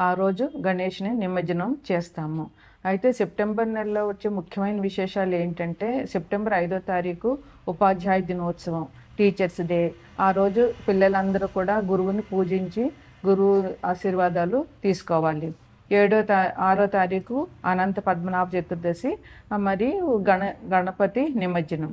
ఆ రోజు గణేష్ని నిమజ్జనం చేస్తాము. అయితే సెప్టెంబర్ నెలలో వచ్చే ముఖ్యమైన విశేషాలు ఏంటంటే సెప్టెంబర్ ఐదో తారీఖు ఉపాధ్యాయ దినోత్సవం టీచర్స్ డే. ఆ రోజు పిల్లలందరూ కూడా గురువుని పూజించి గురువు ఆశీర్వాదాలు తీసుకోవాలి. ఏడో తా ఆరో తారీఖు అనంత పద్మనాభ చతుర్దశి మరియు గణ గణపతి నిమజ్జనం.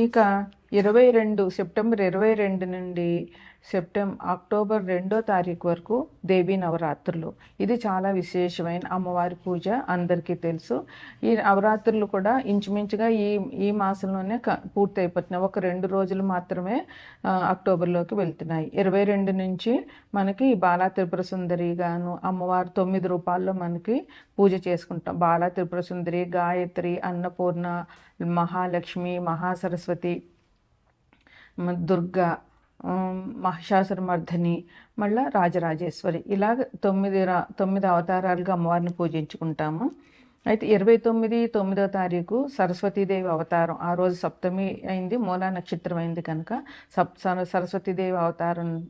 ఇక ఇరవై రెండు సెప్టెంబర్ ఇరవై రెండు నుండి సెప్టెంబర్ అక్టోబర్ రెండో తారీఖు వరకు దేవీ నవరాత్రులు. ఇది చాలా విశేషమైన అమ్మవారి పూజ అందరికీ తెలుసు. ఈ నవరాత్రులు కూడా ఇంచుమించుగా ఈ ఈ మాసంలోనే క పూర్తి అయిపోతున్నాయి ఒక రెండు రోజులు మాత్రమే అక్టోబర్లోకి వెళ్తున్నాయి. ఇరవై రెండు నుంచి మనకి బాలా త్రిపుర సుందరి గాను అమ్మవారు తొమ్మిది రూపాల్లో మనకి పూజ చేసుకుంటాం. బాలా త్రిపుర సుందరి గాయత్రి అన్నపూర్ణ మహాలక్ష్మి మహాసరస్వతి దుర్గా మహిషాసురమర్ధని మళ్ళా రాజరాజేశ్వరి. ఇలాగ తొమ్మిది రా తొమ్మిది అవతారాలుగా అమ్మవారిని పూజించుకుంటాము. అయితే ఇరవై తొమ్మిది తొమ్మిదో తారీఖు సరస్వతీదేవి అవతారం. ఆ రోజు సప్తమి అయింది మూలా నక్షత్రం అయింది కనుక సప్ సర- సరస్వతీదేవి అవతారం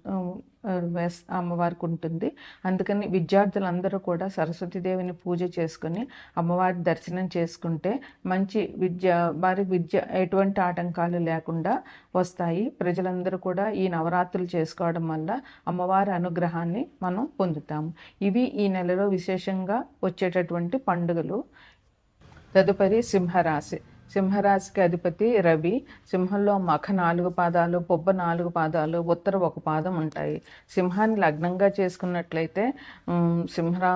అమ్మవారికి ఉంటుంది అందుకని విద్యార్థులందరూ కూడా సరస్వతీదేవిని పూజ చేసుకుని అమ్మవారి దర్శనం చేసుకుంటే మంచి విద్య వారి విద్య ఎటువంటి ఆటంకాలు లేకుండా వస్తాయి. ప్రజలందరూ కూడా ఈ నవరాత్రులు చేసుకోవడం వల్ల అమ్మవారి అనుగ్రహాన్ని మనం పొందుతాము. ఇవి ఈ నెలలో విశేషంగా వచ్చేటటువంటి పండుగలు. తదుపరి సింహరాశి. సింహరాశికి అధిపతి రవి. సింహంలో మఖ నాలుగు పాదాలు పొబ్బ నాలుగు పాదాలు ఉత్తర ఒక పాదం ఉంటాయి. సింహాన్ని లగ్నంగా చేసుకున్నట్లయితే సింహరా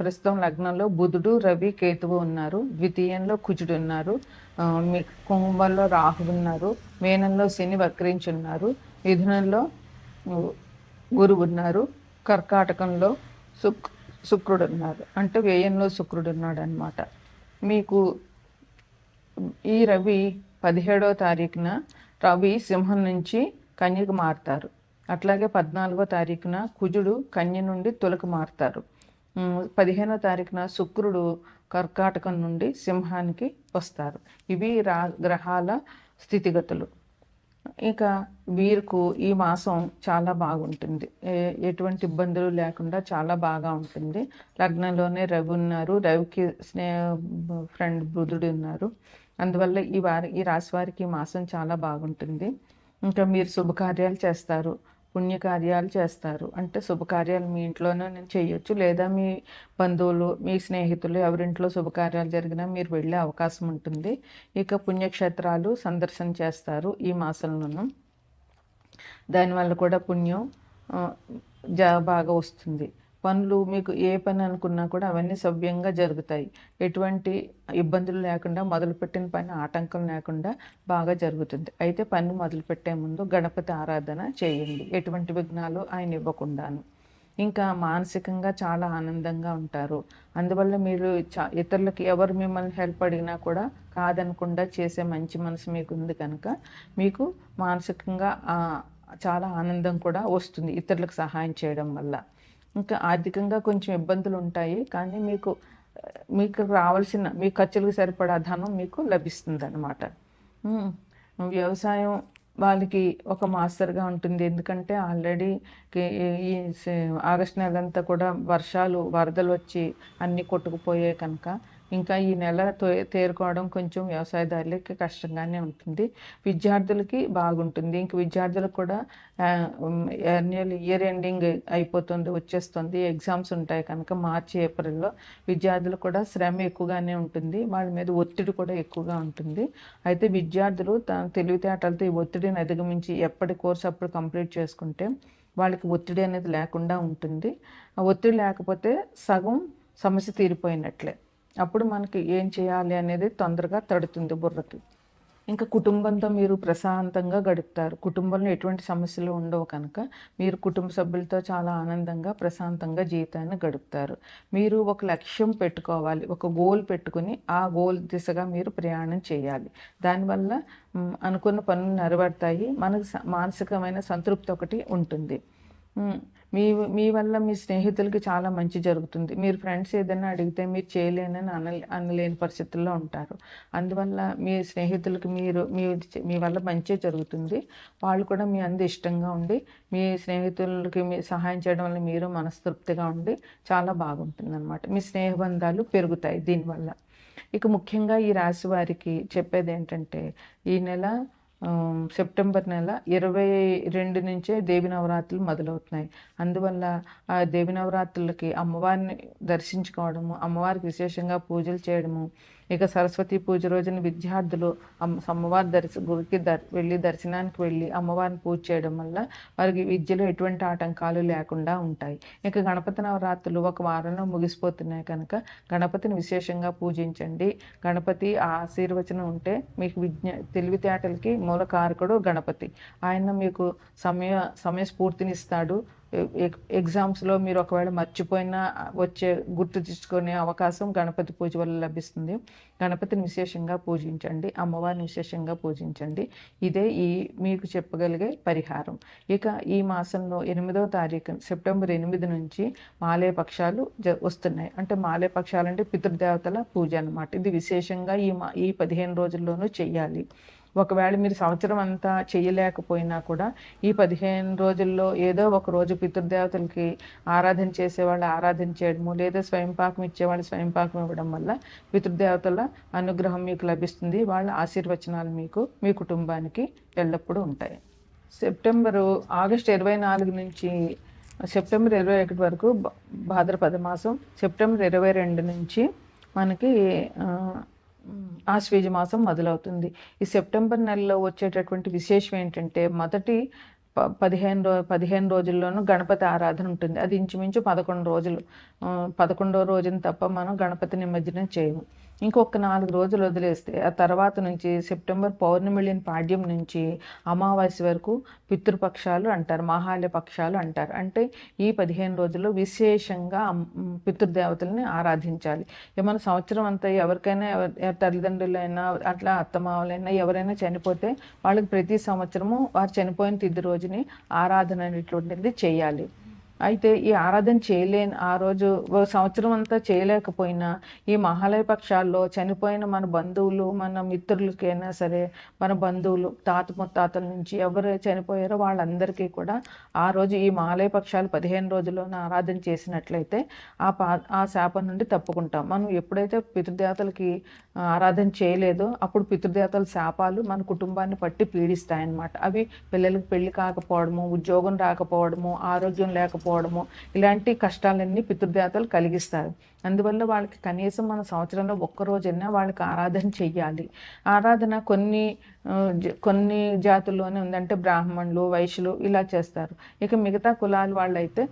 ప్రస్తుతం లగ్నంలో బుధుడు రవి కేతువు ఉన్నారు. ద్వితీయంలో కుజుడు ఉన్నారు. మీ కుంభంలో రాహు ఉన్నారు. మేనంలో శని వక్రించి ఉన్నారు మిథునంలో ఉ, గురువు ఉన్నారు. కర్కాటకంలో శుక్ శుక్రుడు ఉన్నారు. అంటే వ్యయంలో శుక్రుడు ఉన్నాడు అనమాట మీకు ఈ రవి పదిహేడవ తారీఖున రవి సింహం నుంచి కన్యకు మారుతారు. అట్లాగే పద్నాలుగో తారీఖున కుజుడు కన్య నుండి తులకు మారుతారు. పదిహేనో తారీఖున శుక్రుడు కర్కాటకం నుండి సింహానికి వస్తారు. ఇవి రా గ్రహాల స్థితిగతులు. ఇక వీరుకు ఈ మాసం చాలా బాగుంటుంది. ఎటువంటి ఇబ్బందులు లేకుండా చాలా బాగా ఉంటుంది. లగ్నంలోనే రవి ఉన్నారు. రవికి స్నేహ ఫ్రెండ్ బుధుడు ఉన్నారు. అందువల్ల ఈ వారి ఈ రాశి వారికి ఈ మాసం చాలా బాగుంటుంది. ఇంకా మీరు శుభకార్యాలు చేస్తారు పుణ్యకార్యాలు చేస్తారు. అంటే శుభకార్యాలు మీ ఇంట్లోనే నేను చేయొచ్చు. లేదా మీ బంధువులు మీ స్నేహితులు ఎవరింట్లో శుభకార్యాలు జరిగినా మీరు వెళ్ళే అవకాశం ఉంటుంది. ఇక పుణ్యక్షేత్రాలు సందర్శన చేస్తారు ఈ మాసంలోనూ. దానివల్ల కూడా పుణ్యం జా బాగా వస్తుంది. పనులు మీకు ఏ పని అనుకున్నా కూడా అవన్నీ సవ్యంగా జరుగుతాయి. ఎటువంటి ఇబ్బందులు లేకుండా మొదలుపెట్టిన పని ఆటంకం లేకుండా బాగా జరుగుతుంది. అయితే పని మొదలుపెట్టే ముందు గణపతి ఆరాధన చేయండి. ఎటువంటి విఘ్నాలు ఆయన ఇవ్వకుండాను. ఇంకా మానసికంగా చాలా ఆనందంగా ఉంటారు. అందువల్ల మీరు చా ఇతరులకి ఎవరు మిమ్మల్ని హెల్ప్ అడిగినా కూడా కాదనకుండా చేసే మంచి మనసు మీకు ఉంది కనుక మీకు మానసికంగా చాలా ఆనందం కూడా వస్తుంది ఇతరులకు సహాయం చేయడం వల్ల. ఇంకా ఆర్థికంగా కొంచెం ఇబ్బందులు ఉంటాయి కానీ మీకు మీకు రావాల్సిన మీ ఖర్చులకు సరిపడా ధనం మీకు లభిస్తుంది అనమాట వ్యవసాయం వాళ్ళకి ఒక మాస్టర్గా ఉంటుంది. ఎందుకంటే ఆల్రెడీ ఈ ఆగస్ట్ నెలంతా కూడా వర్షాలు వరదలు వచ్చి అన్నీ కొట్టుకుపోయాయి కనుక ఇంకా ఈ నెల తేరుకోవడం కొంచెం వ్యవసాయదారులకి కష్టంగానే ఉంటుంది. విద్యార్థులకి బాగుంటుంది. ఇంక విద్యార్థులకు కూడా యాన్యువల్ ఇయర్ ఎండింగ్ అయిపోతుంది వచ్చేస్తుంది. ఎగ్జామ్స్ ఉంటాయి కనుక మార్చి ఏప్రిల్లో విద్యార్థులు కూడా శ్రమ ఎక్కువగానే ఉంటుంది. వాళ్ళ మీద ఒత్తిడి కూడా ఎక్కువగా ఉంటుంది. అయితే విద్యార్థులు తన తెలివితేటలతో ఈ ఒత్తిడిని అధిగమించి ఎప్పటి కోర్స్ అప్పుడు కంప్లీట్ చేసుకుంటే వాళ్ళకి ఒత్తిడి అనేది లేకుండా ఉంటుంది. ఆ ఒత్తిడి లేకపోతే సగం సమస్య తీరిపోయినట్లే. అప్పుడు మనకి ఏం చేయాలి అనేది తొందరగా తడుతుంది బుర్రకి. ఇంకా కుటుంబంతో మీరు ప్రశాంతంగా గడుపుతారు. కుటుంబంలో ఎటువంటి సమస్యలు ఉండవు కనుక మీరు కుటుంబ సభ్యులతో చాలా ఆనందంగా ప్రశాంతంగా జీవితాన్ని గడుపుతారు. మీరు ఒక లక్ష్యం పెట్టుకోవాలి ఒక గోల్ పెట్టుకుని ఆ గోల్ దిశగా మీరు ప్రయాణం చేయాలి. దానివల్ల అనుకున్న పనులు నెరవేరుతాయి. మనకు స- మానసికమైన సంతృప్తి ఒకటి ఉంటుంది. మీ మీ వల్ల మీ స్నేహితులకి చాలా మంచి జరుగుతుంది. మీరు ఫ్రెండ్స్ ఏదైనా అడిగితే మీరు చేయలేనని అన అనలేని పరిస్థితుల్లో ఉంటారు. అందువల్ల మీ స్నేహితులకి మీరు మీ మీ వల్ల మంచి జరుగుతుంది. వాళ్ళు కూడా మీ అందు ఇష్టంగా ఉండి మీ స్నేహితులకి మీ సహాయం చేయడం వల్ల మీరు మనస్తృప్తిగా ఉండి చాలా బాగుంటుంది అనమాట మీ స్నేహబంధాలు పెరుగుతాయి దీనివల్ల. ఇక ముఖ్యంగా ఈ రాశి వారికి చెప్పేది ఏంటంటే ఈ నెల సెప్టెంబర్ నెల ఇరవై రెండు నుంచే దేవి నవరాత్రులు మొదలవుతున్నాయి. అందువల్ల ఆ దేవి నవరాత్రులకి అమ్మవారిని దర్శించుకోవడము అమ్మవారికి విశేషంగా పూజలు చేయడము ఇక సరస్వతి పూజ రోజున విద్యార్థులు అమ్మవారి దర్శ గుడికి దర్ వెళ్ళి దర్శనానికి వెళ్ళి అమ్మవారిని పూజ చేయడం వల్ల వారికి విద్యలో ఎటువంటి ఆటంకాలు లేకుండా ఉంటాయి. ఇక గణపతి నవరాత్రులు ఒక వారంలో ముగిసిపోతున్నాయి కనుక గణపతిని విశేషంగా పూజించండి. గణపతి ఆశీర్వచనం ఉంటే మీకు విజ్ఞ తెలివితేటలకి మూల కారకుడు గణపతి. ఆయన మీకు సమయ సమయస్ఫూర్తినిస్తాడు. ఎగ్- ఎగ్జామ్స్లో మీరు ఒకవేళ మర్చిపోయినా వచ్చే గుర్తు తెచ్చుకునే అవకాశం గణపతి పూజ వల్ల లభిస్తుంది. గణపతిని విశేషంగా పూజించండి అమ్మవారిని విశేషంగా పూజించండి. ఇదే ఈ మీకు చెప్పగలిగే పరిహారం. ఇక ఈ మాసంలో ఎనిమిదవ తారీఖు సెప్టెంబర్ ఎనిమిది నుంచి మాలయ పక్షాలు జ వస్తున్నాయి. అంటే మాలయ పక్షాలు అంటే పితృదేవతల పూజ అన్నమాట. ఇది విశేషంగా ఈ మా ఈ పదిహేను రోజుల్లోనూ చెయ్యాలి. ఒకవేళ మీరు సంవత్సరం అంతా చేయలేకపోయినా కూడా ఈ పదిహేను రోజుల్లో ఏదో ఒక రోజు పితృదేవతలకి ఆరాధన చేసేవాళ్ళు ఆరాధన చేయడము లేదా స్వయంపాకం ఇచ్చేవాళ్ళు స్వయంపాకం ఇవ్వడం వల్ల పితృదేవతల అనుగ్రహం మీకు లభిస్తుంది. వాళ్ళ ఆశీర్వచనాలు మీకు మీ కుటుంబానికి ఎల్లప్పుడూ ఉంటాయి. సెప్టెంబరు ఆగస్ట్ ఇరవై నాలుగు నుంచి సెప్టెంబర్ ఇరవై ఒకటి వరకు భాద్రపద మాసం సెప్టెంబర్ ఇరవై రెండు నుంచి మనకి ఆశ్వేజ మాసం మొదలవుతుంది. ఈ సెప్టెంబర్ నెలలో వచ్చేటటువంటి విశేషం ఏంటంటే మొదటి పదిహేను రో పదిహేను రోజుల్లోనూ గణపతి ఆరాధన ఉంటుంది. అది ఇంచుమించు పదకొండు రోజులు. పదకొండో రోజున తప్ప మనం గణపతి నిమజ్జనం చేయము. ఇంకొక నాలుగు రోజులు వదిలేస్తే ఆ తర్వాత నుంచి సెప్టెంబర్ పౌర్ణమి పాడ్యం నుంచి అమావాస్య వరకు పితృపక్షాలు అంటారు మహాలయ పక్షాలు అంటారు. అంటే ఈ పదిహేను రోజుల్లో విశేషంగా పితృదేవతల్ని ఆరాధించాలి. ఏమైనా సంవత్సరం అంతా ఎవరికైనా ఎవరి తల్లిదండ్రులైనా అట్లా అత్తమావలైనా ఎవరైనా చనిపోతే వాళ్ళకి ప్రతి సంవత్సరము వారు చనిపోయిన తిది రోజుని ఆరాధన అనేటువంటిది చేయాలి. అయితే ఈ ఆరాధన చేయలేని ఆ రోజు సంవత్సరం అంతా చేయలేకపోయినా ఈ మహాలయ పక్షాల్లో చనిపోయిన మన బంధువులు మన మిత్రులకైనా సరే మన బంధువులు తాత ముత్తాతల నుంచి ఎవరు చనిపోయారో వాళ్ళందరికీ కూడా ఆ రోజు ఈ మహాలయ పక్షాలు పదిహేను రోజుల్లోనే ఆరాధన చేసినట్లయితే ఆ పా ఆ శాపం నుండి తప్పుకుంటాం. మనం ఎప్పుడైతే పితృదేవతలకి ఆరాధన చేయలేదో అప్పుడు పితృదేవతల శాపాలు మన కుటుంబాన్ని పట్టి పీడిస్తాయన్నమాట. అవి పిల్లలకి పెళ్ళి కాకపోవడము ఉద్యోగం రాకపోవడము ఆరోగ్యం లేకపోవడము ఇలాంటి కష్టాలన్నీ పితృదేవతలు కలిగిస్తారు. అందువల్ల వాళ్ళకి కనీసం మన సంవత్సరంలో ఒక్క రోజైనా వాళ్ళకి ఆరాధన చెయ్యాలి. ఆరాధన కొన్ని జ- కొన్ని జాతుల్లోనే ఉందంటే బ్రాహ్మణులు వైశ్యులు ఇలా చేస్తారు. ఇక మిగతా కులాల వాళ్ళైతే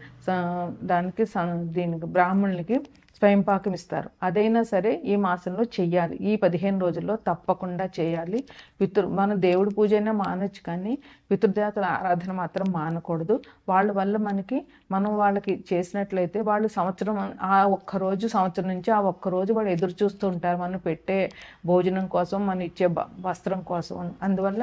దానికి దీనికి బ్రాహ్మణులకి స్వయం పాకం ఇస్తారు అదైనా సరే ఈ మాసంలో చెయ్యాలి. ఈ పదిహేను రోజుల్లో తప్పకుండా చేయాలి పితృ మన దేవుడి పూజ అయినా మానొచ్చు కానీ పితృదేవతల ఆరాధన మాత్రం మానకూడదు. వాళ్ళ వల్ల మనకి మనం వాళ్ళకి చేసినట్లయితే వాళ్ళు సంవత్సరం ఆ ఒక్క రోజు సంవత్సరం నుంచి ఆ ఒక్క రోజు వాళ్ళు ఎదురు చూస్తూ ఉంటారు. మనం పెట్టే భోజనం కోసం మనం ఇచ్చే వస్త్రం కోసం. అందువల్ల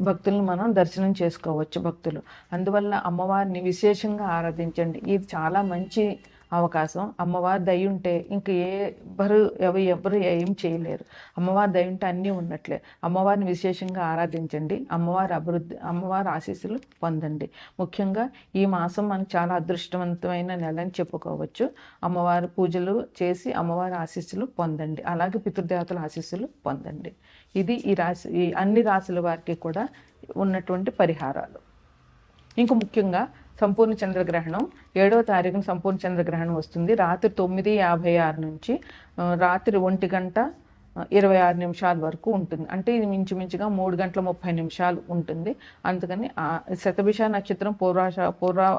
భక్తులను మనం దర్శనం చేసుకోవచ్చు భక్తులు. అందువల్ల అమ్మవారిని విశేషంగా ఆరాధించండి. ఇది చాలా మంచి అవకాశం. అమ్మవారి దయ ఉంటే ఇంక ఏ ఎవ్వరు ఎవరు ఏం చేయలేరు. అమ్మవారి దయ ఉంటే అన్నీ ఉన్నట్లే. అమ్మవారిని విశేషంగా ఆరాధించండి. అమ్మవారి అభివృద్ధి అమ్మవారి ఆశీస్సులు పొందండి. ముఖ్యంగా ఈ మాసం మనకు చాలా అదృష్టవంతమైన నెల అని చెప్పుకోవచ్చు. అమ్మవారి పూజలు చేసి అమ్మవారి ఆశీస్సులు పొందండి. అలాగే పితృదేవతల ఆశీస్సులు పొందండి. ఇది ఈ రాశి ఈ అన్ని రాశుల వారికి కూడా ఉన్నటువంటి పరిహారాలు. ఇంకా ముఖ్యంగా సంపూర్ణ చంద్రగ్రహణం. ఏడవ తారీఖున సంపూర్ణ చంద్రగ్రహణం వస్తుంది. రాత్రి తొమ్మిది యాభై ఆరు నుంచి రాత్రి ఒంటి గంట ఇరవై ఆరు నిమిషాల వరకు ఉంటుంది. అంటే ఇది మించుమించుగా మూడు గంటల ముప్పై నిమిషాలు ఉంటుంది. అందుకని శతభిష నక్షత్రం పూర్వాష పూర్వ